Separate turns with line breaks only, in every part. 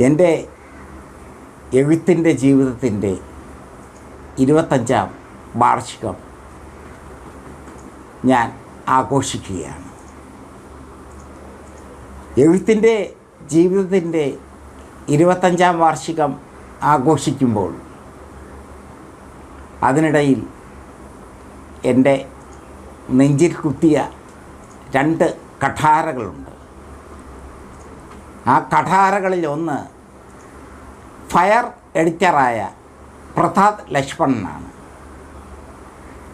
എന്റെ എഴുത്തിന്റെ ജീവിതത്തിന്റെ ഇരുപത്തഞ്ചാം വാർഷികം ഞാൻ ആഘോഷിക്കുകയാണ്. എഴുത്തിന്റെ ജീവിതത്തിന്റെ ഇരുപത്തഞ്ചാം വാർഷികം ആഘോഷിക്കുമ്പോൾ അതിനിടയിൽ എന്റെ നെഞ്ചിൽ കുത്തിയ രണ്ട് കഠാരകളുണ്ട്. ആ കഠാരകളിൽ ഒന്ന് ഫയർ എഡിറ്ററായ പ്രസാദ് ലക്ഷ്മണനാണ്.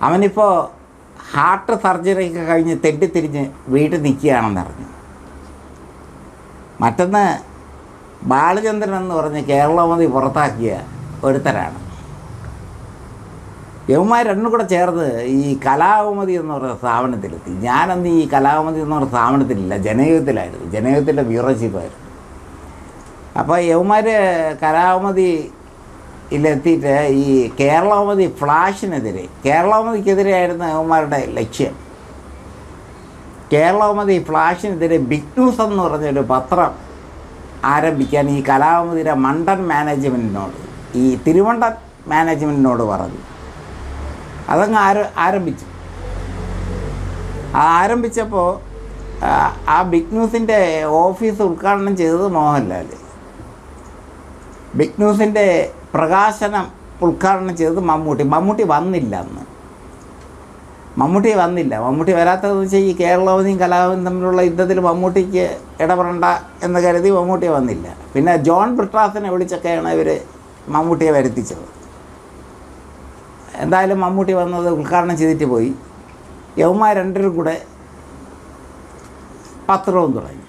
അവനിപ്പോൾ ഹാർട്ട് സർജറിയൊക്കെ കഴിഞ്ഞ് തെറ്റിത്തിരിഞ്ഞ് വീട്ടിൽ നിൽക്കുകയാണെന്നറിഞ്ഞു മറ്റൊന്ന് ബാലചന്ദ്രൻ എന്ന് പറഞ്ഞ് കേരളമതി പുറത്താക്കിയ ഒരുത്തരാണ്. യവന്മാർ രണ്ടും കൂടെ ചേർന്ന് ഈ കലാകുമതി എന്ന് പറയുന്ന സ്ഥാപനത്തിലെത്തി. ഞാനന്ന് ഈ കലാകുമതി എന്ന് പറയുന്ന സ്ഥാപനത്തിലില്ല ജനയുഗത്തിലായിരുന്നു. ജനയുഗത്തിന്റെ ബ്യൂറോ ചീഫായിരുന്നു അപ്പോൾ യവന്മാർ ഇല്ലെത്തിയിട്ട് ഈ കേരളാവതി ഫ്ലാഷിനെതിരെ കേരളാവതിക്കെതിരെയായിരുന്നു യവന്മാരുടെ ലക്ഷ്യം. കേരളാവതി ഫ്ലാഷിനെതിരെ ബിഗ് ന്യൂസ് എന്ന് പറഞ്ഞൊരു പത്രം ആരംഭിക്കാൻ ഈ കലാകൗമുദിയുടെ മണ്ടൻ മാനേജ്മെന്റിനോട് ഈ തിരുവണ്ടൻ മാനേജ്മെന്റിനോട് പറഞ്ഞു. അതങ്ങ് ആര ആരംഭിച്ചു. ആരംഭിച്ചപ്പോൾ ആ ബിഗ് ന്യൂസിന്റെ ഓഫീസ് ഉദ്ഘാടനം ചെയ്തത് മോഹൻലാൽ ബിഗ് ന്യൂസിന്റെ പ്രകാശനം ഉദ്ഘാടനം ചെയ്തത് മമ്മൂട്ടി. മമ്മൂട്ടി വന്നില്ല അന്ന്. മമ്മൂട്ടി വന്നില്ല. മമ്മൂട്ടി വരാത്തതെന്ന് വെച്ചാൽ ഈ കേരളവതിയും കലാപതിയും തമ്മിലുള്ള യുദ്ധത്തിൽ മമ്മൂട്ടിക്ക് ഇടപെടണ്ട എന്ന് കരുതി മമ്മൂട്ടി വന്നില്ല. പിന്നെ ജോൺ ബ്രിട്ടാസിനെ വിളിച്ചൊക്കെയാണ് ഇവർ മമ്മൂട്ടിയെ വരുത്തിച്ചത്. എന്തായാലും മമ്മൂട്ടി വന്നത് ഉദ്ഘാടനം ചെയ്തിട്ട് പോയി. യവമാ രണ്ടരും കൂടെ പത്രവും തുടങ്ങി.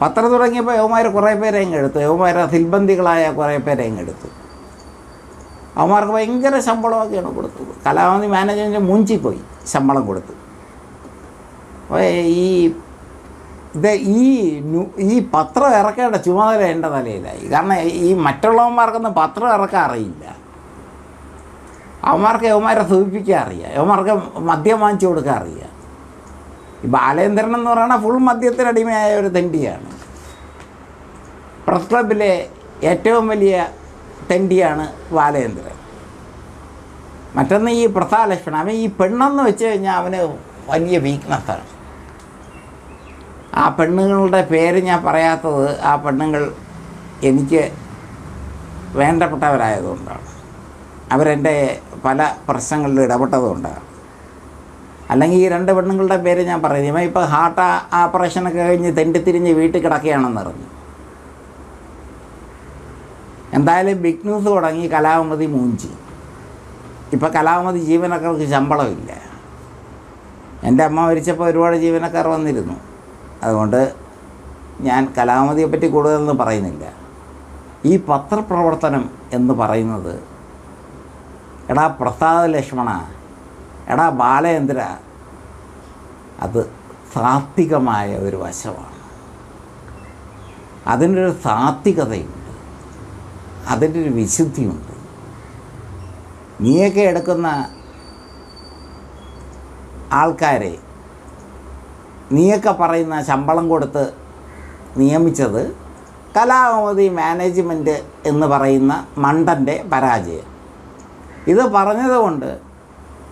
പത്രം തുടങ്ങിയപ്പോൾ യോമാർ കുറേ പേരെ അങ്ങ് എടുത്തു. യോമാർ അതിൽബന്ധികളായ കുറേ പേരെ അങ്ങ് എടുത്തു. അവന്മാർക്ക് ഭയങ്കര ശമ്പളമൊക്കെയാണ് കൊടുത്തത്. കലാമതി മാനേജ്മെന്റ് മുഞ്ചിപ്പോയി ശമ്പളം കൊടുത്തു. അപ്പോൾ ഈ ഇത് ഈ ഈ പത്രം ഇറക്കേണ്ട ചുമതല എന്റെ തലയിലായി. കാരണം ഈ മറ്റുള്ളവന്മാർക്കൊന്നും പത്രം ഇറക്കാൻ അറിയില്ല. അവന്മാർക്ക് യവന്മാരെ സൂചിപ്പിക്കാൻ അറിയാം. യവന്മാർക്ക് മദ്യം വാങ്ങിച്ചു കൊടുക്കാൻ അറിയാം. ഈ ബാലേന്ദ്രൻ എന്ന് പറയുന്നത് ഫുൾ മദ്യത്തിനടിമയായ ഒരു തെണ്ടിയാണ് പ്രസ് ക്ലബിലെ ഏറ്റവും വലിയ തെണ്ടിയാണ് ബാലേന്ദ്രൻ. മറ്റൊന്ന് ഈ പ്രസാലക്ഷ്മണൻ അവൻ ഈ പെണ്ണെന്ന് വെച്ച് കഴിഞ്ഞാൽ അവന് വലിയ വീക്ക്നെസ്സാണ് ആ പെണ്ണുങ്ങളുടെ പേര് ഞാൻ പറയാത്തത് ആ പെണ്ണുങ്ങൾ എനിക്ക് വേണ്ടപ്പെട്ടവരായതുകൊണ്ടാണ്. അവരെന്റെ പല പ്രശ്നങ്ങളിൽ ഇടപെട്ടതുകൊണ്ടാണ്. അല്ലെങ്കിൽ ഈ രണ്ട് പെണ്ണുങ്ങളുടെ പേര് ഞാൻ പറയുന്നത്. ഇവൻ ഇപ്പോൾ ഹാർട്ട് ഓപ്പറേഷനൊക്കെ കഴിഞ്ഞ് തെണ്ടിത്തിരിഞ്ഞ് വീട്ടിൽ കിടക്കുകയാണെന്ന് പറഞ്ഞു എന്തായാലും ബിഗ് ന്യൂസ് തുടങ്ങി കലാമതി മൂഞ്ചി. ഇപ്പോൾ കലാമതി ജീവനക്കാർക്ക് ശമ്പളമില്ല. എന്റെ അമ്മ മരിച്ചപ്പോൾ ഒരുപാട് ജീവനക്കാർ വന്നിരുന്നു. അതുകൊണ്ട് ഞാൻ കലാമതിയെ പറ്റി കൂടുതലൊന്നും പറയുന്നില്ല. ഈ പത്രപ്രവർത്തനം എന്ന് പറയുന്നത് എടാ പ്രസാദ ലക്ഷ്മണ എടാ ബാലചന്ദ്ര അത് സാത്വികമായ ഒരു വശമാണ്. അതിനൊരു സാത്വികതയുണ്ട്. അതിന്റെ ഒരു വിശുദ്ധിയുണ്ട്. നീയൊക്കെ എടുക്കുന്ന ആൾക്കാരെ നീയൊക്കെ പറയുന്ന ശമ്പളം കൊടുത്ത് നിയമിച്ചത് കലാകൗമുദി മാനേജ്മെന്റ് എന്ന് പറയുന്ന മണ്ടന്റെ പരാജയം. ഇത് പറഞ്ഞതുകൊണ്ട്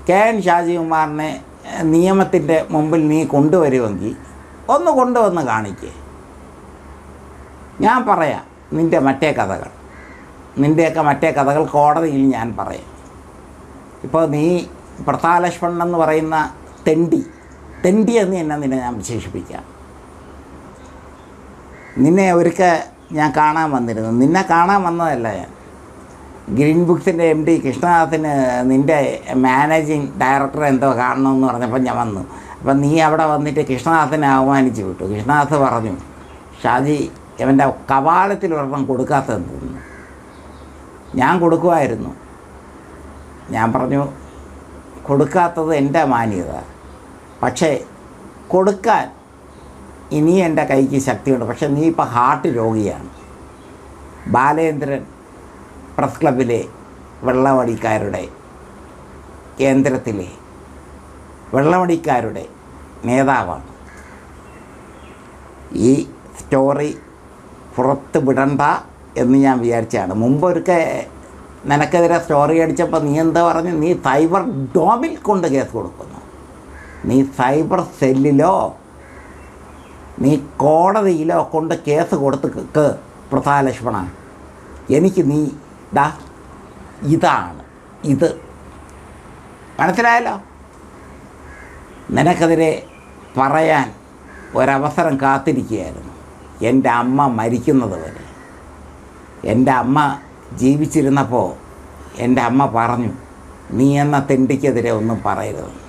കെ എൻ ഷാജികുമാറിനെ നിയമത്തിന്റെ മുമ്പിൽ നീ കൊണ്ടുവരുമെങ്കിൽ ഒന്ന് കൊണ്ടുവന്ന് കാണിക്കേ. ഞാൻ പറയാം നിന്റെ മറ്റേ കഥകൾ. നിന്റെയൊക്കെ മറ്റേ കഥകൾ കോടതിയിൽ ഞാൻ പറയാം. ഇപ്പോൾ നീ പ്രതാലക്ഷ്മണൻ എന്ന് പറയുന്ന തെണ്ടി തെണ്ടി എന്ന് തന്നെ നിന്നെ ഞാൻ വിശേഷിപ്പിക്കാം. നിന്നെ ഒരിക്കൽ ഞാൻ കാണാൻ വന്നിരുന്നു. നിന്നെ കാണാൻ വന്നതല്ല ഞാൻ. ഗ്രീൻ ബുക്സിന്റെ എം ഡി കൃഷ്ണനാഥിന് നിന്റെ മാനേജിങ് ഡയറക്ടർ എന്തോ കാണണമെന്ന് പറഞ്ഞപ്പോൾ ഞാൻ വന്നു. അപ്പം നീ അവിടെ വന്നിട്ട് കൃഷ്ണനാഥിനെ അവമാനിച്ചു വിട്ടു. കൃഷ്ണനാഥ് പറഞ്ഞു ഷാജി അവന്റെ കവാലത്തിൽ ഒരെണ്ണം കൊടുക്കാത്തതെന്ന് ഞാൻ കൊടുക്കുമായിരുന്നു. ഞാൻ പറഞ്ഞു കൊടുക്കാത്തത് എന്റെ മാന്യത. പക്ഷേ കൊടുക്കാൻ ഇനിയും എന്റെ കൈക്ക് ശക്തിയുണ്ട്. പക്ഷേ നീ ഇപ്പോൾ ഹാർട്ട് രോഗിയാണ്. ബാലേന്ദ്രൻ പ്രസ് ക്ലബിലെ വെള്ളമടിക്കാരുടെ കേന്ദ്രത്തിലെ വെള്ളമടിക്കാരുടെ നേതാവാണ്. ഈ സ്റ്റോറി പുറത്ത് വിടണ്ട എന്ന് ഞാൻ വിചാരിച്ചതാണ്. മുമ്പൊരുക്കെ നിനക്കെതിരെ സ്റ്റോറി അടിച്ചപ്പോൾ നീ എന്താ പറഞ്ഞു? നീ സൈബർ ഡോമിൽ കൊണ്ട് കേസ് കൊടുക്കുന്നു. നീ സൈബർ സെല്ലിലോ നീ കോടതിയിലോ കൊണ്ട് കേസ് കൊടുത്ത് കേക്ക് പ്രസാലക്ഷ്മണ എനിക്ക് നീ ഡാ ഇതാണ് ഇത്. മനസ്സിലായല്ലോ? നിനക്കെതിരെ പറയാൻ ഒരവസരം കാത്തിരിക്കുകയായിരുന്നു. എന്റെ അമ്മ മരിക്കുന്നത് വരെ. എന്റെ അമ്മ ജീവിച്ചിരുന്നപ്പോൾ എന്റെ അമ്മ പറഞ്ഞു നീ എന്ന തെണ്ടിക്കെതിരെ ഒന്നും പറയരുത്.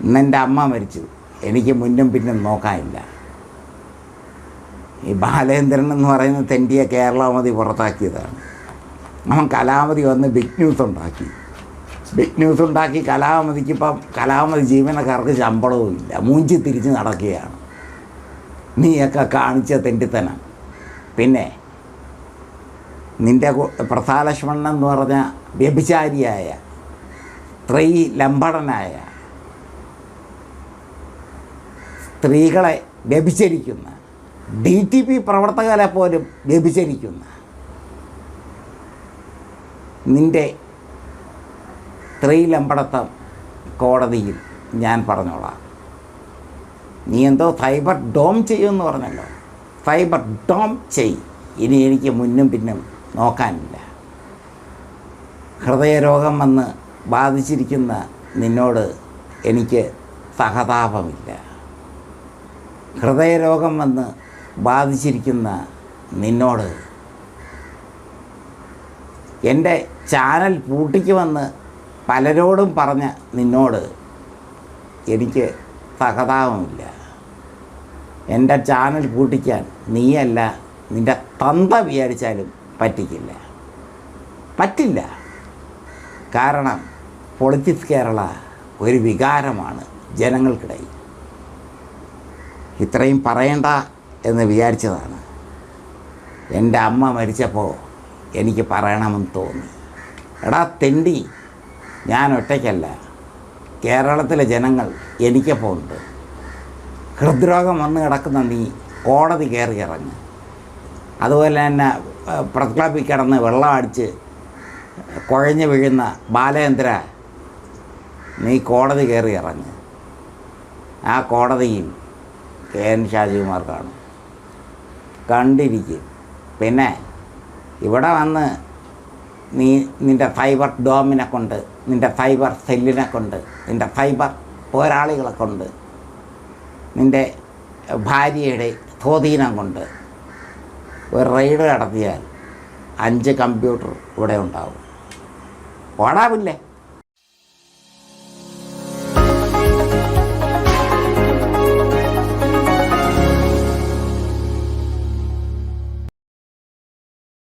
ഇന്നെന്റെ അമ്മ മരിച്ചു. എനിക്ക് മുന്നും പിന്നും നോക്കാനില്ല. ഈ ബാലേന്ദ്രൻ എന്ന് പറയുന്ന തെണ്ടിയെ കേരളാമതി പുറത്താക്കിയതാണ്. അവൻ കലാമതി വന്ന് ബിഗ് ന്യൂസ് ഉണ്ടാക്കി. ബിഗ് ന്യൂസ് ഉണ്ടാക്കി കലാമതിക്ക് ഇപ്പം കലാമതി ജീവനക്കാർക്ക് ശമ്പളവും ഇല്ല മൂഞ്ചി തിരിച്ച് നടക്കുകയാണ്. നീയൊക്കെ കാണിച്ച തെണ്ടിത്തനം. പിന്നെ നിന്റെ പ്രസാലക്ഷ്മണൻ എന്ന് പറഞ്ഞ വ്യഭിചാരിയായ സ്ത്രീ ലംബടനായ സ്ത്രീകളെ വ്യഭിചരിക്കുന്ന ഡി ടി പി പ്രവർത്തകരെ പോലും വ്യഭിചരിക്കുന്ന നിന്റെ സ്ത്രീലമ്പടത്തം കോടതിയിൽ ഞാൻ പറഞ്ഞോളാം. നീ എന്തോ സൈബർ ഡോം ചെയ്യുമെന്ന് പറഞ്ഞല്ലോ. സൈബർ ഡോം ചെയ് ഇനി എനിക്ക് മുന്നും പിന്നും നോക്കാനില്ല. ഹൃദയരോഗം വന്ന് ബാധിച്ചിരിക്കുന്ന നിന്നോട് എനിക്ക് സഹതാപമില്ല. ഹൃദയരോഗം വന്ന് ബാധിച്ചിരിക്കുന്ന നിന്നോട് എന്റെ ചാനൽ പൂട്ടിക്ക് വന്ന് പലരോടും പറഞ്ഞ നിന്നോട് എനിക്ക് സഹതാപമില്ല. എന്റെ ചാനൽ പൂട്ടിക്കാൻ നീയല്ല നിന്റെ തന്ത വിചാരിച്ചാലും പറ്റിക്കില്ല. പറ്റില്ല. കാരണം പൊളിറ്റിക്സ് കേരള ഒരു വികാരമാണ് ജനങ്ങൾക്കിടയിൽ. ഇത്രയും പറയണ്ട എന്ന് വിചാരിച്ചതാണ്. എന്റെ അമ്മ മരിച്ചപ്പോൾ എനിക്ക് പറയണമെന്ന് തോന്നി. എടാ തെണ്ടി ഞാൻ ഒറ്റയ്ക്കല്ല. കേരളത്തിലെ ജനങ്ങൾ എനിക്കപ്പോൾ ഉണ്ട്. ഹൃദ്രോഗം വന്ന് കിടക്കുന്ന നീ കോടതി കയറി ഇറങ്ങി. അതുപോലെ തന്നെ പ്രസ് കിടന്ന് വെള്ളം അടിച്ച് കുഴഞ്ഞു വീഴുന്ന ബാലേന്ദ്ര നീ കോടതി കയറി ഇറങ്ങി. ആ കോടതിയിൽ കെ എൻ ഷാജികുമാർ കാണും. കണ്ടിരിക്കും. പിന്നെ ഇവിടെ വന്ന് നീ നിന്റെ ഫൈബർ ഡോമിനെ കൊണ്ട് നിന്റെ ഫൈബർ സെല്ലിനെ കൊണ്ട് നിന്റെ ഫൈബർ പോരാളികളെ കൊണ്ട് നിന്റെ ഭാര്യയുടെ സ്വാധീനം കൊണ്ട് ഒരു റെയ്ഡ് നടത്തിയാൽ അഞ്ച് കമ്പ്യൂട്ടർ ഇവിടെ ഉണ്ടാവും. ഓടാവില്ലേ